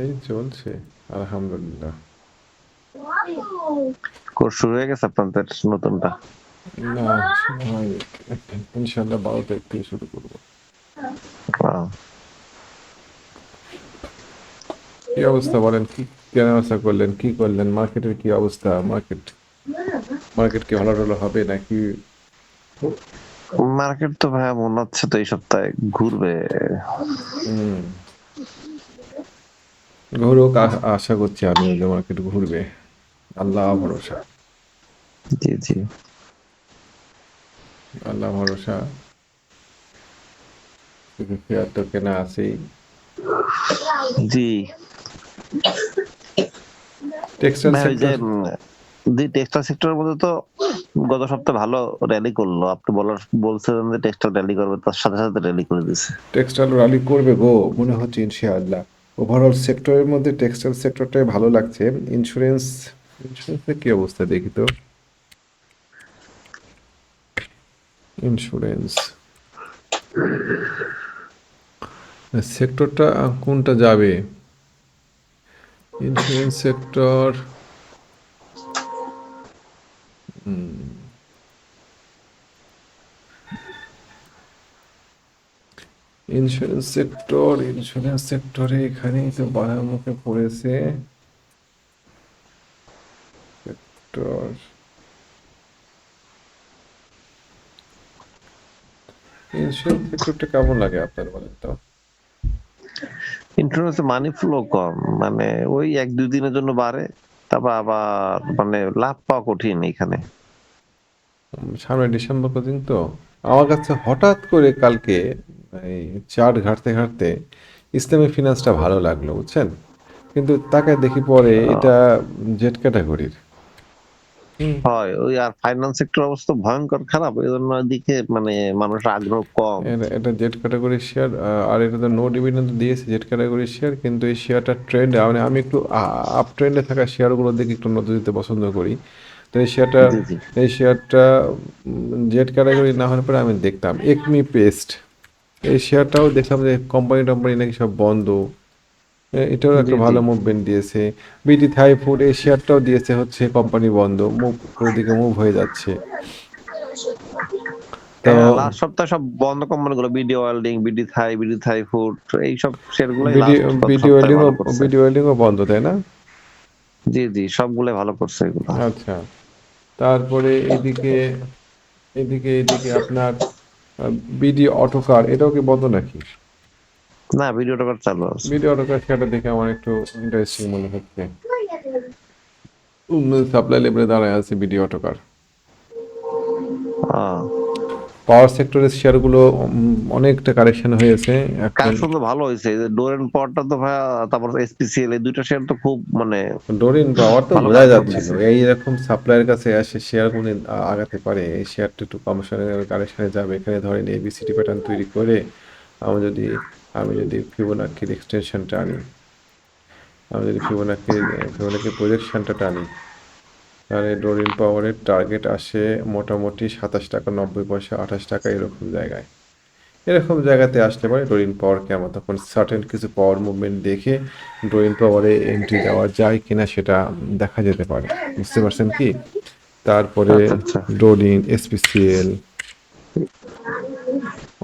এই চলছে আলহামদুলিল্লাহ। কোর্স শুরু হয়ে গেছে আপনাদের নতুনটা? না হয়নি। ইনশাল্লাহ বারো তারিখ থেকে শুরু করব। কি অবস্থা বলেন কি কেনাবেচা করলেন কি করলেন মার্কেটের কি অবস্থা মার্কেট? মার্কেট কি ভালো টালো হবে নাকি? মার্কেট তো ভাইয়া মনে হচ্ছে তো এই সপ্তাহে ঘুরবে। হুম। ঘুরুক আশা করছি আমি যে মার্কেট ঘুরবে। আল্লাহ ভরসা। জি জি। আল্লাহ ভরসা। শেয়ার তো কেনা আছেই। জি। টেক্সটাইল সেক্টর জি টেক্সটাইল সেক্টরের মধ্যে তো গত সপ্তাহে ভালো র্যালি করল। আপনি বলার বলছিলেন যে টেক্সটাইল র্যালি করবে তার সাথে সাথে র্যালি করে দিছে। টেক্সটাইল র্যালি করবে গো মনে হচ্ছে ইনশাআল্লাহ। ওভারঅল সেক্টরের মধ্যে টেক্সটাইল সেক্টরটাই ভালো লাগছে। ইন্স্যুরেন্স ইন্স্যুরেন্সের কি অবস্থা দেখি তো? ইন্স্যুরেন্স সেক্টরটা কোনটা যাবে? Insurance sector insurance sector insurance সেক্টরে এখানেই তো বাধার মুখে পড়েছে। সেক্টর ইন্স্যুরেন্স সেক্টরটা কেমন লাগে আপনার বলেন তো? ইন্স্যুরেন্সে মানি ফ্লো কম মানে ওই এক দুই দিনের জন্য বাড়ে তারপর আবার মানে লাভ পাওয়া কঠিন এখানে। সামনে ডিসেম্বর পর্যন্ত? আমার কাছে হঠাৎ করে কালকে এই চার্ট ঘাটতে ঘাটতে ইসলামী ফিনান্সটা ভালো লাগল বুঝছেন? কিন্তু তাকে দেখি পরে এটা জেড ক্যাটাগরির। হয় ওই আর ফাইন্যান্স সেক্টর অবস্থা ভয়ঙ্কর খারাপ এই জন্য দিকে মানে মানুষের আগ্রহ কম। এটা জেড ক্যাটাগরির শেয়ার আর এটা তো নো ডিভিডেন্ড দিয়েছে জেড ক্যাটাগরির শেয়ার কিন্তু এই শেয়ারটা ট্রেন্ড মানে আমি একটু আপ ট্রেন্ডে থাকা শেয়ারগুলো দেখে একটু নজর দিতে পছন্দ করি। তো এই শেয়ারটা। এই জেড ক্যাটাগরি না হলে পরে আমি দেখতাম। একমি পেস্ট এই শেয়ারটাও দেখলাম যে কোম্পানি টম্পানি নাকি সব বন্ধ। এটাও একটা। ভালো মুভমেন্ট দিয়েছে। বিডি থাই ফুড এই শেয়ারটাও দিয়েছে হচ্ছে কোম্পানি বন্ধ। মুভ ওদিকে মুভ হয়ে যাচ্ছে। তো লাস্ট সপ্তাহে সব বন্ধ কোম্পানি গুলো BD welding BD Thai BD Thai food এইসব শেয়ারগুলো বিডি ওয়েল্ডিং বিডি ওয়েল্ডিংও বন্ধ তাই না? জি জি সবগুলো ভালো করছে এগুলো। আচ্ছা। তারপরে এদিকে এদিকে এদিকে আপনার বিডি অটোকার এটাও কি বন্ধ নাকি? না ভিডিও অটোকার চালু আছে। বিডি অটোকার সেটা দেখে আমার একটু ইন্টারেস্টিং মনে হচ্ছে। সাপ্লাই লেভেলে দাঁড়ায় আছে বিডি অটোকার। আহ, পাওয়ার সেক্টরের শেয়ারগুলো অনেকটা কারেকশন হয়েছে। এখন কালেকশন তো ভালো হয়েছে। ডোরেন পাওয়ারটা তো ভাইয়া তারপর এসপিসিএল এই দুইটা শেয়ার তো খুব মানে ডোরিন পাওয়ার তো বোঝা কাজ যাচ্ছিল। করতেছে। এইরকম সাপ্লাইয়ের কাছে আসে শেয়ারগুলো আগাতে পারে। এই শেয়ারটা একটু কমিশনের কারেকশনে যাবে। এখানে ধরেন এবিসিডি প্যাটার্ন তৈরি করে আমি যদি আমি যদি ফিবোনাকির এক্সটেনশনটা আনি আমি যদি ফিবোনাকির ফিবোনাকির প্রজেকশনটা টানি তাহলে ডোরিন পাওয়ারের টার্গেট আসে মোটামুটি সাতাশ টাকা নব্বই পয়সা আঠাশ টাকা এরকম জায়গায়। এরকম জায়গাতে আসতে পারে ডোরিন পাওয়ারকে আমরা তখন সার্টেন কিছু পাওয়ার মুভমেন্ট দেখে ডোরিন পাওয়ারে এন্ট্রি দেওয়া যায় কিনা সেটা দেখা যেতে পারে। বুঝতে পারছেন কি? তারপরে আচ্ছা, আচ্ছা। ডোরিন এসপিসিএল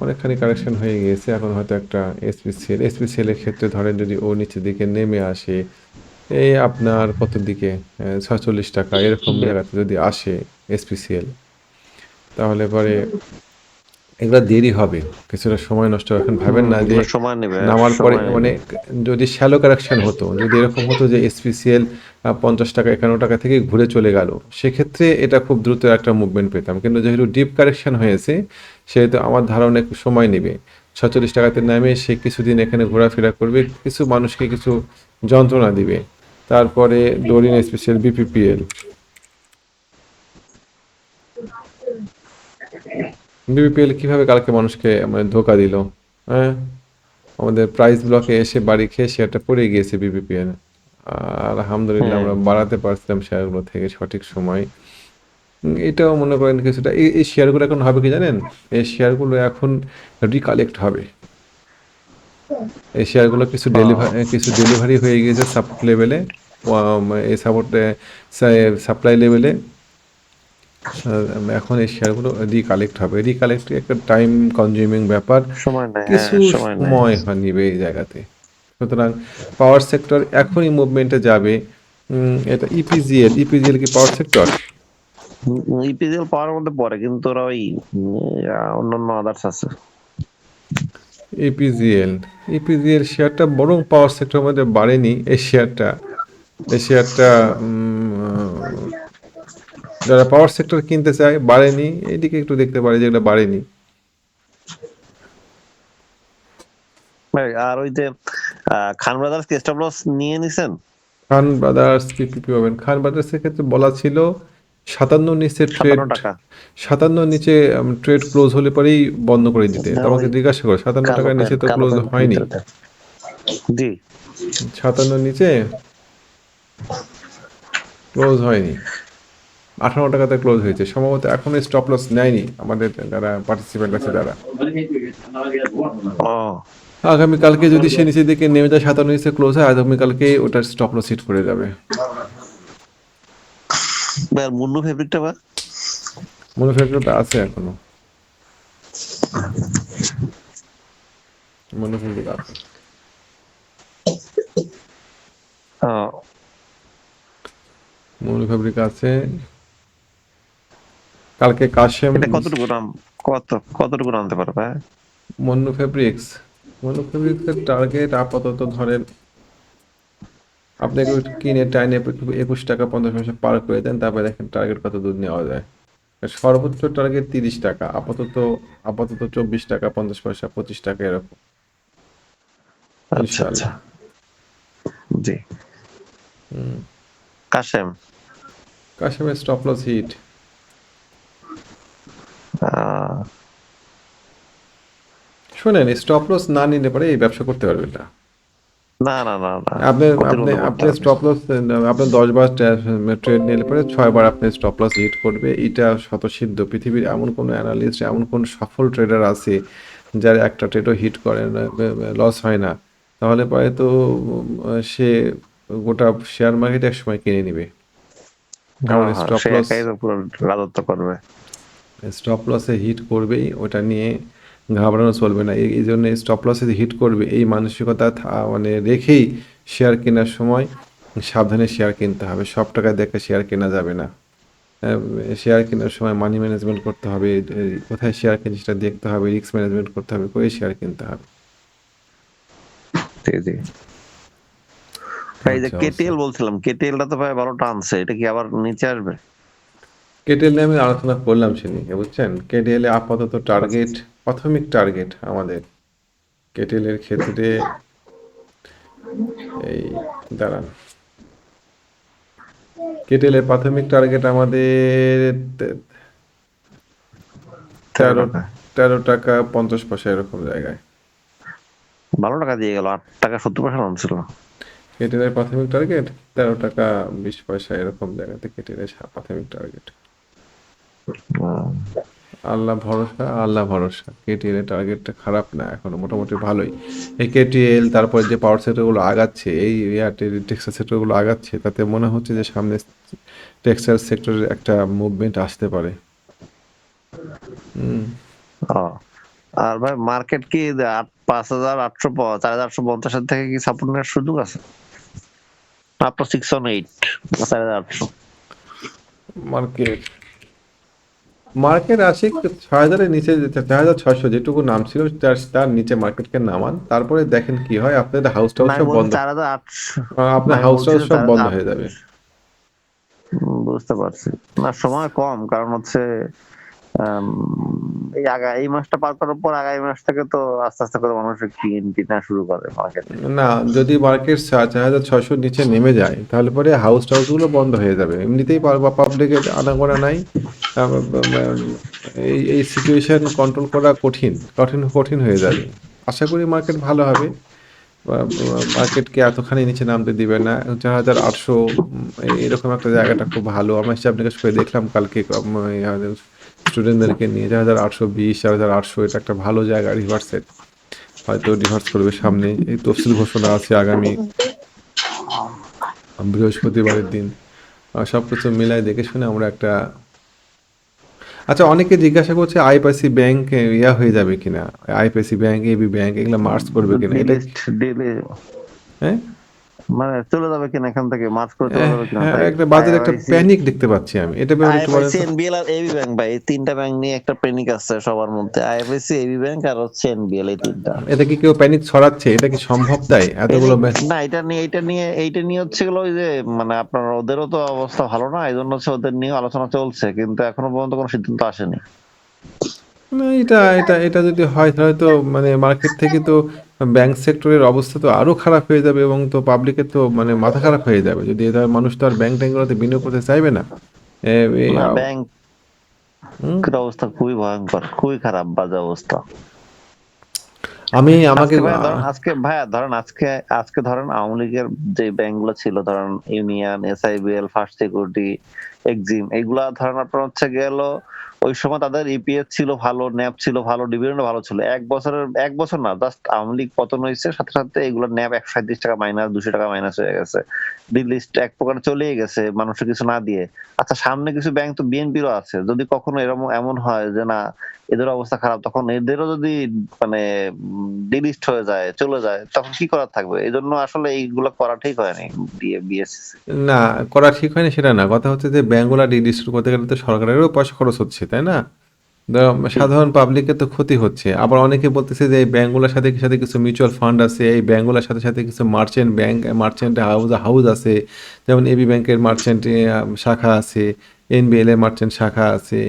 অনেকখানি কারেকশন হয়ে গিয়েছে। এখন হয়তো একটা এসপিসিএল এসপিসিএল এর ক্ষেত্রে ধরেন যদি ও নিচের দিকে নেমে আসে এই আপনার কত দিকে ছয়চল্লিশ টাকা এরকম জায়গাতে যদি আসে এসপিসিএল তাহলে পরে এগুলো দেরি হবে। কিছুটা সময় নষ্ট হবে। এখন ভাবেন না যে সময় নেবে নামার পরে মানে যদি শ্যালো কারেকশন হতো যদি এরকম হতো যে এসপিসিএল পঞ্চাশ টাকা একান্ন টাকা থেকে ঘুরে চলে গেল সেক্ষেত্রে এটা খুব দ্রুত একটা মুভমেন্ট পেতাম। কিন্তু যেহেতু ডিপ কারেকশন হয়েছে সেহেতু আমার ধারণা একটু সময় নেবে। ছচল্লিশ টাকাতে নামে সে কিছুদিন এখানে ঘোরাফেরা করবে কিছু মানুষকে কিছু যন্ত্রণা দিবে। তারপরে ডোরিন স্পেশাল বিপিপিএল বিপিপিএল কীভাবে কালকে মানুষকে মানে ধোকা দিল হ্যাঁ? আমাদের প্রাইস ব্লকে এসে বাড়ি খেয়ে শেয়ারটা পড়ে গিয়েছে বিপিপিএল আর আলহামদুলিল্লাহ আমরা বাড়াতে পারছিলাম শেয়ারগুলো থেকে সঠিক সময়। এটাও মনে করেন কিছুটা এই এই শেয়ারগুলো এখন হবে কি জানেন? এই শেয়ারগুলো এখন রিকালেক্ট হবে। এই শেয়ারগুলো কিছু ডেলিভারি কিছু ডেলিভারি হয়ে গিয়েছে সাপোর্ট লেভেলে এই সাপোর্ট সাপ্লাই লেভেলে এখন এই শেয়ারগুলো রিকালেক্ট হবে। রিকালেক্ট একটা টাইম কনজিউমিং ব্যাপার। কিছু হ্যাঁ সময় হয় নিবে এই জায়গাতে। সুতরাং পাওয়ার সেক্টর এখনই মুভমেন্টে যাবে। এটা E ইপিজিএল ইপিজিএল কি পাওয়ার সেক্টর ইপিজিএল পাওয়ার মধ্যে পড়ে কিন্তু ওরা ওই অন্যান্য আদার্স আছে। ইপিজিএল ইপিজিএল শেয়ারটা বরং পাওয়ার সেক্টরের মধ্যে বাড়েনি এই শেয়ারটা এই শেয়ারটা যারা পাওয়ার সেক্টর কিনতে চায় বাড়েনি। এইদিকে একটু দেখতে পারে যেগুলো বাড়েনি। আর ওই যে খান ব্রাদার্স কি স্টপ লস নিয়ে নিছেন? খান ব্রাদার্স পিপিপি পাবেন? খান ব্রাদার্স এর ক্ষেত্রে বলা ছিল সাতান্ন নিচে ট্রেড সাতান্ন নিচে ট্রেড ক্লোজ হলে পরেই বন্ধ করে দিতে। আমাকে জিজ্ঞাসা করো সাতান্ন টাকার নিচে তো ক্লোজ হয়নি। জি। সাতান্ন নিচে ক্লোজ হয়নি। আঠারো টাকাতে ক্লোজ হয়েছে। সম্ভবত এখনও স্টপ লস নেয়নি আমাদের যারা পার্টিসিপেন্ট আছে যারা ও। আগামীকালকে যদি সে নিচে দিকে নেমে যায় সাতান্ন নিচে ক্লোজ হয় আগামীকালকে ওটার স্টপ লস হিট করে যাবে। ভাই, আর মুন্নু ফেব্রিকটা বা মনে ফেব্রিকটা আছে এখনও। মনে ফেব্রিক আছে। ও, মনে ফেব্রিক আছে। কালকে কাশেম এটা কতটুকু নাম কত কতটুকু নামতে পারবে মন্নু ফেব্রিক্স মন্নু ফেব্রিক্সের টার্গেট আপাতত ধরেন আপনি কিনে টাইনে একুশ টাকা পঞ্চাশ পয়সা পার করে দেন তারপরে দেখেন টার্গেট কত দূর নেওয়া যায়। সর্বোচ্চ টার্গেট তিরিশ টাকা আপাতত আপাতত চব্বিশ টাকা পঞ্চাশ পয়সা পঁচিশ টাকা এরকম। আচ্ছা। আচ্ছা। জি। হুম। কাশেম? কাশেমের স্টপ লস হিট শোনেন স্টপ লস না নিলে পরে এই ব্যবসা করতে পারবেন না। না না না আপনি আপনি আপনি স্টপ লস আপনি দশ বার ট্রেড নিলে পরে ছয় বার আপনি স্টপ লস হিট করবে। এটা শতসিদ্ধ পৃথিবীর এমন কোনো অ্যানালিস্ট এমন কোন সফল ট্রেডার আছে যার একটা ট্রেডও হিট করে লস হয় না। তাহলে পরে তো সে গোটা শেয়ার মার্কেট এক সময় কিনে নিবে। কারণ হ্যাঁ, হ্যাঁ, স্টপ লস রাজত্ব করবে। স্টপ লসে হিট করবেই। ওটা নিয়ে ঘাবড়ানো চলবে না। এই জন্য স্টপ লসে হিট করবে এই মানসিকতা মানে রেখেই শেয়ার কেনার সময় সাবধানে শেয়ার কিনতে হবে। সব টাকা দেখে শেয়ার কেনা যাবে না। শেয়ার কেনার সময় মানি ম্যানেজমেন্ট করতে হবে কোথায় শেয়ার কিনছি সেটা দেখতে হবে রিস্ক ম্যানেজমেন্ট করতে হবে করে শেয়ার কিনতে হবে। জি ভাই এই যে আচ্ছা, কেটিএল বলছিলাম কেটিএলটা তো ভাই ভালো টানছে এটা কি আবার নিচে আসবে? কেটিএল নিয়ে আমি আলোচনা করলাম সেদিকে বুঝছেন? কেটিএল আপাতত টার্গেট প্রাথমিক টার্গেট আমাদের কেটেলের ক্ষেত্রে এই দাঁড়ান। কেটিএল এর প্রাথমিক টার্গেট আমাদের তেরো তেরো টাকা। পঞ্চাশ পয়সা এরকম জায়গায়। ভালো টাকা দিয়ে গেল আট টাকা সত্তর পয়সা নামছিল কেটিএল এর প্রাথমিক টার্গেট তেরো টাকা বিশ পয়সা এরকম জায়গাতে কেটিএল এর প্রাথমিক টার্গেট আল্লাহ ভরসা আল্লাহ ভরসা। কেটিএল এর টার্গেটটা খারাপ না এখন মোটামুটি ভালোই। এই কেটিএল তারপর যে পাওয়ার সেক্টরগুলো আগাচ্ছে এই এয়ারটেল টেক্সটাইল সেক্টরগুলো আগাচ্ছে তাতে মনে হচ্ছে যে সামনে টেক্সটাইল সেক্টরের একটা মুভমেন্ট আসতে পারে। আর ভাই মার্কেট কি পাঁচ হাজার আটশো চার হাজার আটশো পঞ্চাশের থেকে কি সাপোর্ট নেওয়ার সুযোগ আছে? আপনার সিক্স অন এইট চার হাজার আটশো। মার্কেট মার্কেট আসে ছয় হাজারের নিচে ছয় হাজার ছয়শো যেটুকু নাম ছিল তার তার নিচে মার্কেটকে নামান। তারপরে দেখেন কি হয় আপনাদের হাউস টাউস সব বন্ধ। আপনার হাউস টাউস সব বন্ধ হয়ে যাবে। বুঝতে পারছি। না সময় কম কারণ হচ্ছে এই আগা, এই মাসটা পার করার পর আগামী মাস থেকে তো আস্তে আস্তে করে মানুষ কিন কিনা শুরু করে মার্কেটে না, যদি মার্কেট চার হাজার ছয়শোর নিচে নেমে যায়, তাহলে পরে হাউস টাউসগুলো বন্ধ হয়ে যাবে। এমনিতেই পাবলিকের আনাগোনা নাই। এই এই সিচুয়েশন কন্ট্রোল করা কঠিন কঠিন কঠিন হয়ে যাবে। আশা করি মার্কেট ভালো হবে। মার্কেটকে এতখানি নিচে নামতে দিবে না। চার হাজার আটশো এরকম একটা জায়গাটা খুব ভালো। আমার হিসাব নিকাশ করে দেখলাম কালকে স্টুডেন্টদেরকে নিয়ে চার হাজার আটশো বিশ চার হাজার আটশো এটা একটা ভালো জায়গা রিভার্সের হয়তো ডিভার্স করবে সামনে। এই তফসিল ঘোষণা আছে আগামী বৃহস্পতিবারের দিন। আহ, সবকিছু মিলাই দেখে শুনে আমরা একটা আচ্ছা অনেকে জিজ্ঞাসা করছে আইপিআইসি ব্যাংক ইয়া হয়ে যাবে কিনা? আইপিআইসি ব্যাংক এবি ব্যাংক এগুলো মার্চ করবে কিনা? এটা delist- হ্যাঁ? মানে চলে যাবে কিনা এখান থেকে? মার্চ করে চলে যাবে কিনা? হ্যাঁ, একটা বাজারে একটা প্যানিক দেখতে পাচ্ছি আমি। এটা ব্যাপারে এনবিএল আর এবি ব্যাংক ভাই। এই তিনটা ব্যাংক নিয়ে একটা প্যানিক আছে সবার মধ্যে। আইএফআইসি এবি ব্যাংক আর হচ্ছে এনবিএল এই তিনটা। এটা কি কেউ প্যানিক ছড়াচ্ছে? এটা কি সম্ভব তাই? এতগুলো না এটা নিয়ে এটা নিয়ে এইটা নিয়ে হচ্ছে গুলো ওই যে মানে আপনার ওদেরও তো অবস্থা ভালো না এই জন্য হচ্ছে ওদের নিয়ে আলোচনা চলছে কিন্তু এখনও পর্যন্ত কোনো সিদ্ধান্ত আসেনি। না এটা এটা এটা যদি হয় তাহলে তো মানে মার্কেট থেকে তো ব্যাংক সেক্টরের অবস্থা তো আরও খারাপ হয়ে যাবে এবং তো পাবলিকের তো মানে মাথা খারাপ হয়ে যাবে। যদি এটা মানুষ তো আর ব্যাংক ট্যাঙ্কগুলোতে বিনিয়োগ করতে চাইবে না। এ, এ, না ব্যাংক হুম? অবস্থা খুবই ভয়ঙ্কর খুবই খারাপ বাজে অবস্থা। আমি আমাকে আজকে ভাইয়া ধরেন আজকে আজকে ধরেন আওয়ামী লীগের যে ব্যাংকগুলো ছিল ধরেন Union SIBL First Security Exim এগুলা ধরেন আপনার হচ্ছে গেল ওই সময় তাদের ইপিএস ছিল ভালো ন্যাপ ছিল ভালো ডিভিডেন্ড ভালো ছিল। এক বছরের, এক বছর না জাস্ট আওয়ামী লীগ পতন হয়েছে, সাথে সাথে এগুলো ন্যাপ একশো সাঁত্রিশ টাকা মাইনাস দুশো টাকা মাইনাস হয়ে গেছে। লিস্ট এক প্রকার চলেই গেছে, মানুষের কিছু না দিয়ে। আচ্ছা সামনে কিছু ব্যাংক তো বিএনপিরও আছে। যদি কখনো এরকম, এমন হয় যে না এদের অবস্থা খারাপ, তখন এদেরও যদি মানে ডিলিস্ট হয়ে যায়, চলে যায়, তখন কি করার থাকবে? এই জন্য আসলে এইগুলো করা ঠিক হয়নি বিএসসি না, করা ঠিক হয়নি সেটা না। কথা হচ্ছে যে ব্যাঙ্কগুলা ডিস্ট্রিবিউট করতে গেলে তো সরকারেরও পয়সা খরচ হচ্ছে, তাই না? সাধারণ পাবলিকের তো ক্ষতি হচ্ছে। আবার অনেকে বলতেছে যে এই ব্যাঙ্কগুলোর সাথে সাথে কিছু মিউচুয়াল ফান্ড আছে, এই ব্যাঙ্কগুলোর সাথে সাথে কিছু merchant bank merchant house house আছে। যেমন এবি ব্যাংকের মার্চেন্ট শাখা আছে এনবিএল এর মার্চেন্ট শাখা আছে।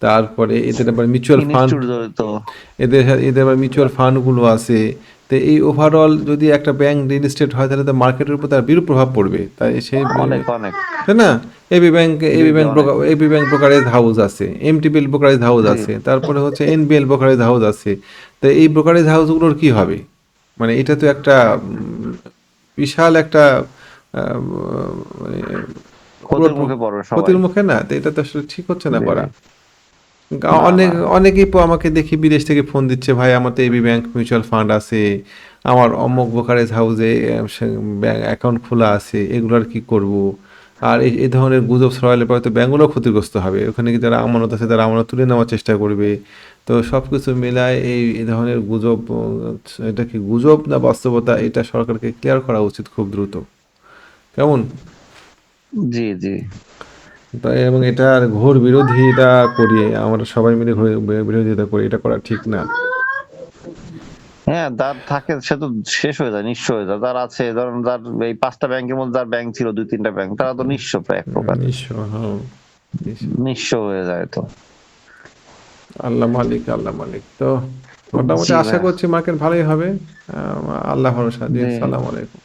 তারপরে এদের আবার মিউচুয়াল ফান্ড এদের এদের আবার মিউচুয়াল ফান্ডগুলো আছে। তো এই ওভারঅল যদি একটা ব্যাংক রিয়েল এস্টেট হয় তাহলে তো মার্কেটের উপর তার বিরূপ প্রভাব পড়বে। তাই সেই অনেক তাই না? AB bank AB bank AB bank brokerage house আছে। এমটিপিএল ব্রোকারেজ হাউস আছে। তারপরে হচ্ছে এনবিএল ব্রোকারেজ হাউস আছে। তো এই ব্রোকারেজ হাউসগুলোর কি হবে? মানে এটা তো একটা বিশাল একটা মানে ক্ষতির মুখে পড়বে ক্ষতির মুখে না। তো এটা তো আসলে ঠিক হচ্ছে না করা। গা- অনেক অনেকেই তো আমাকে দেখি বিদেশ থেকে ফোন দিচ্ছে ভাই আমার তো এবি ব্যাংক মিউচুয়াল ফান্ড আছে আমার অমুক ব্রোকারেজ হাউসে ব্যাংক অ্যাকাউন্ট খোলা আছে এগুলোর কি করব? আর এই ধরনের গুজব ছড়ালে পরে তো ব্যাঙ্কগুলো ক্ষতিগ্রস্ত হবে। ওখানে কি যারা আমানত আছে তারা আমানত তুলে নেওয়ার চেষ্টা করবে। তো সব কিছু মিলায় এই এই ধরনের গুজব এটা কি গুজব না বাস্তবতা এটা সরকারকে ক্লিয়ার করা উচিত খুব দ্রুত। কেমন? জি জি। তাই এবং এটার ঘোর বিরোধিতা করি আমরা সবাই মিলে বিরোধিতা করি এটা করা ঠিক না। হ্যাঁ যার থাকে সে তো শেষ হয়ে যায় নিঃস্ব হয়ে যায়। যার আছে ধরেন যার এই পাঁচটা ব্যাংকের মধ্যে যার ব্যাংক ছিল দুই তিনটা ব্যাংক তারা তো নিঃস্ব প্রায় এক প্রকার। নিঃস্ব হ্যাঁ নিঃস্ব। নিঃস্ব হয়ে যায় তো। আল্লাহ মালিক আল্লাহ মালিক তো। মোটামুটি আশা করছি মার্কেট ভালোই হবে। আল্লাহ ভরসা দিয়ে সালাম আলাইকুম।